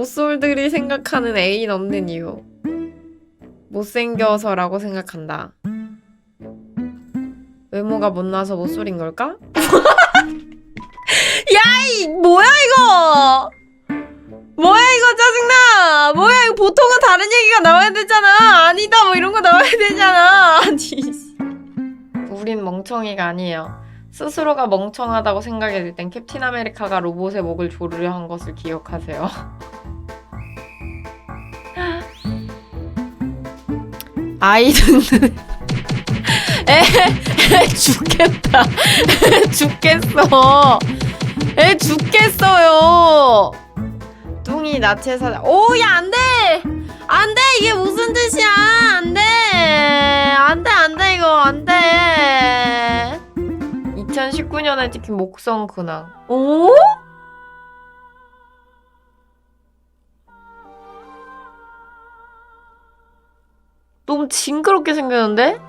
모쏠들이 생각하는 애인 없는 이유. 못생겨서라고 생각한다. 외모가 못나서 못쏠인 걸까? 야 이 뭐야 이거? 뭐야 이거 짜증나. 뭐야 이거 보통은 다른 얘기가 나와야 되잖아. 아니다 뭐 이런 거 나와야 되잖아. 아니. 씨. 우린 멍청이가 아니에요. 스스로가 멍청하다고 생각이 들 땐 캡틴 아메리카가 로봇의 목을 조르려 한 것을 기억하세요. 아이들은 에, 에 죽겠다. 에 죽겠어. 에 죽겠어요. 뚱이 나체 사자. 오야 안돼. 안돼 이게 무슨 뜻이야? 안돼. 안돼 안돼 이거 안돼. 2019년에 찍힌 목성 근황. 오? 너무 징그럽게 생겼는데?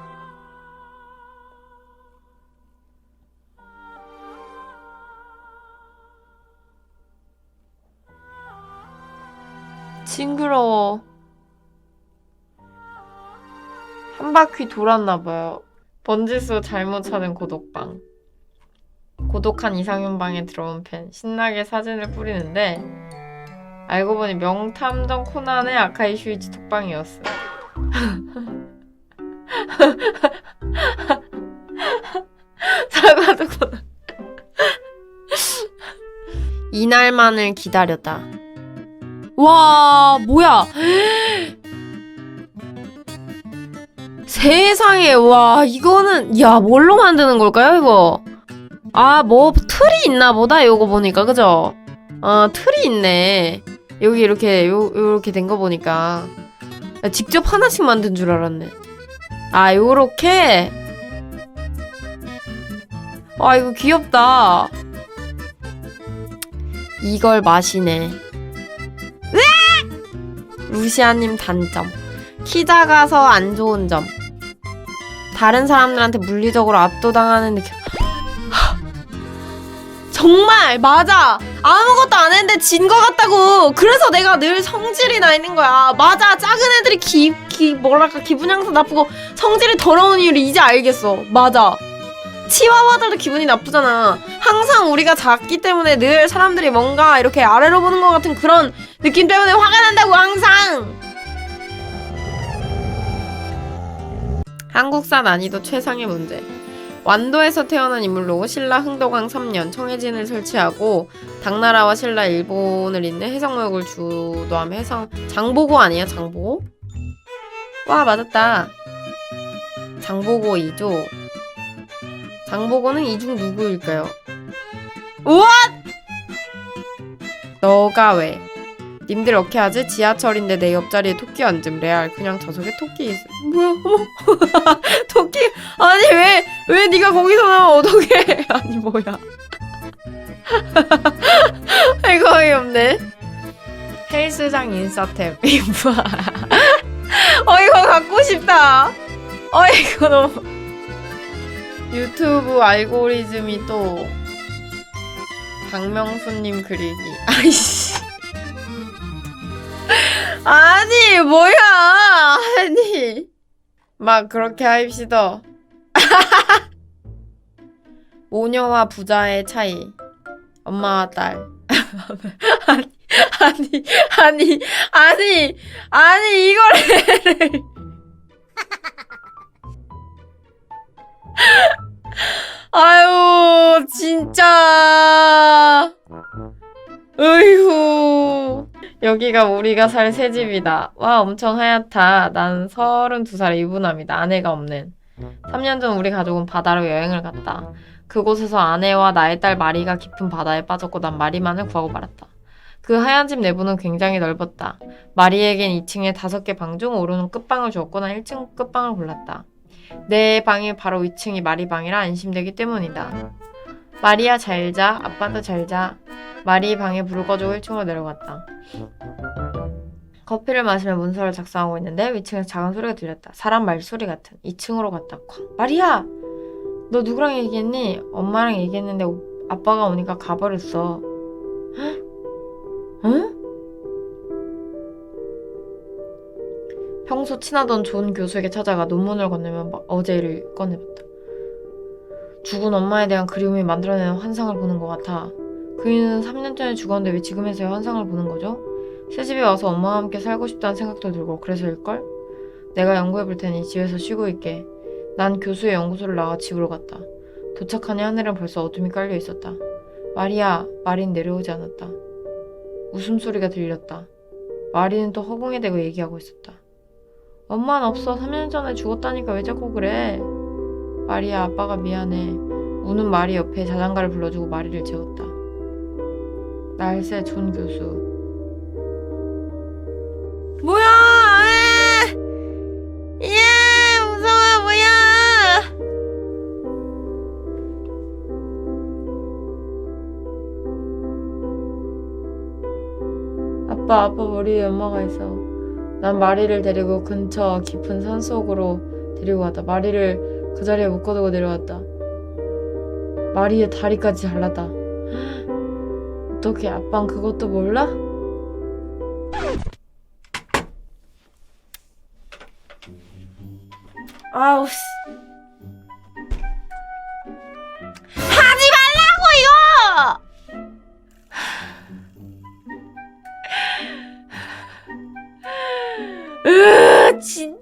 징그러워. 한 바퀴 돌았나봐요. 번지수 잘못 찾은 고독방. 고독한 이상형 방에 들어온 팬. 신나게 사진을 뿌리는데, 알고 보니 명탐정 코난의 아카이 슈이치 톡방이었어. 사과도 코난. 이날만을 기다렸다. 와, 뭐야. 세상에, 와, 이거는, 야, 뭘로 만드는 걸까요, 이거? 아, 뭐, 틀이 있나 보다, 요거 보니까, 그죠? 아, 틀이 있네. 여기 이렇게, 요, 요렇게 된 거 보니까. 나 직접 하나씩 만든 줄 알았네. 아, 요렇게? 아, 이거 귀엽다. 이걸 마시네. 루시아님 단점. 키 작아서 안 좋은 점. 다른 사람들한테 물리적으로 압도당하는 느낌. 정말 맞아. 아무것도 안 했는데 진것 같다고. 그래서 내가 늘 성질이 나 있는 거야. 맞아. 작은 애들이 기, 기 뭐랄까 기분 향상 나쁘고 성질이 더러운 이유를 이제 알겠어. 맞아. 치와와들도 기분이 나쁘잖아. 항상 우리가 작기 때문에 늘 사람들이 뭔가 이렇게 아래로 보는 것 같은 그런 느낌 때문에 화가 난다고 항상. 한국사 난이도 최상의 문제. 완도에서 태어난 인물로 신라 흥덕왕 3년 청해진을 설치하고 당나라와 신라 일본을 잇는 해성무역을 주도하며 해성 장보고 아니야 장보고? 와 맞았다. 장보고 2조. 장보고는 이중 누구일까요? 우와! 너가 왜? 님들 어떻게 하지? 지하철인데 내 옆자리에 토끼 앉음. 레알 그냥 저 속에 토끼 있어 뭐야? 어머. 토끼? 아니 왜왜 네가 거기서 나와? 어떡해. 아니 뭐야. 이거 어이없네. 헬스장 인싸템 이거 어 이거 갖고 싶다. 어 이거 너무. 유튜브 알고리즘이 또 박명수님 그리기. 아이씨 아니 뭐야? 아니. 막 그렇게 합시다. 모녀와 부자의 차이. 엄마와 딸. 아니 아니 아니 아니 아니 이거를. 아유 진짜. 으이후 여기가 우리가 살 새 집이다. 와, 엄청 하얗다. 난 32살의 유부남이다. 아내가 없는. 3년 전 우리 가족은 바다로 여행을 갔다. 그곳에서 아내와 나의 딸 마리가 깊은 바다에 빠졌고 난 마리만을 구하고 말았다. 그 하얀 집 내부는 굉장히 넓었다. 마리에겐 2층에 5개 방 중 오르는 끝방을 주었고 난 1층 끝방을 골랐다. 내 방이 바로 2층이 마리 방이라 안심되기 때문이다. 마리야 잘 자. 아빠도 음. 잘 자. 마리 방에 불을 꺼주고 1층으로 내려갔다. 커피를 마시며 문서를 작성하고 있는데 위층에서 작은 소리가 들렸다. 사람 말소리 같은. 2층으로 갔다. 쾅. 마리야! 너 누구랑 얘기했니? 엄마랑 얘기했는데 아빠가 오니까 가버렸어. 응? 평소 친하던 존 교수에게 찾아가 논문을 건네면 어제 일을 꺼내봤다. 죽은 엄마에 대한 그리움이 만들어내는 환상을 보는 것 같아. 그이는 3년 전에 죽었는데 왜 지금에서야 환상을 보는 거죠? 새 집에 와서 엄마와 함께 살고 싶다는 생각도 들고 그래서일걸? 내가 연구해 볼 테니 집에서 쉬고 있게. 난 교수의 연구소를 나와 집으로 갔다. 도착하니 하늘은 벌써 어둠이 깔려 있었다. 마리아, 마린 내려오지 않았다. 웃음소리가 들렸다. 마리는 또 허공에 대고 얘기하고 있었다. 엄마는 없어. 3년 전에 죽었다니까 왜 자꾸 그래? 마리아, 아빠가 미안해. 우는 마리 옆에 자장가를 불러주고 마리를 재웠다. 날새 존 교수. 뭐야! 에! 예! 무서워, 뭐야! 아빠, 아빠 머리에 연마가 있어. 난 마리를 데리고 근처 깊은 산 속으로 데리고 갔다. 마리를 그 자리에 묶어두고 내려왔다. 마리의 다리까지 잘랐다. 어떻게 아빠는 그것도 몰라? 아우 씨. 하지 말라고요! 으, 진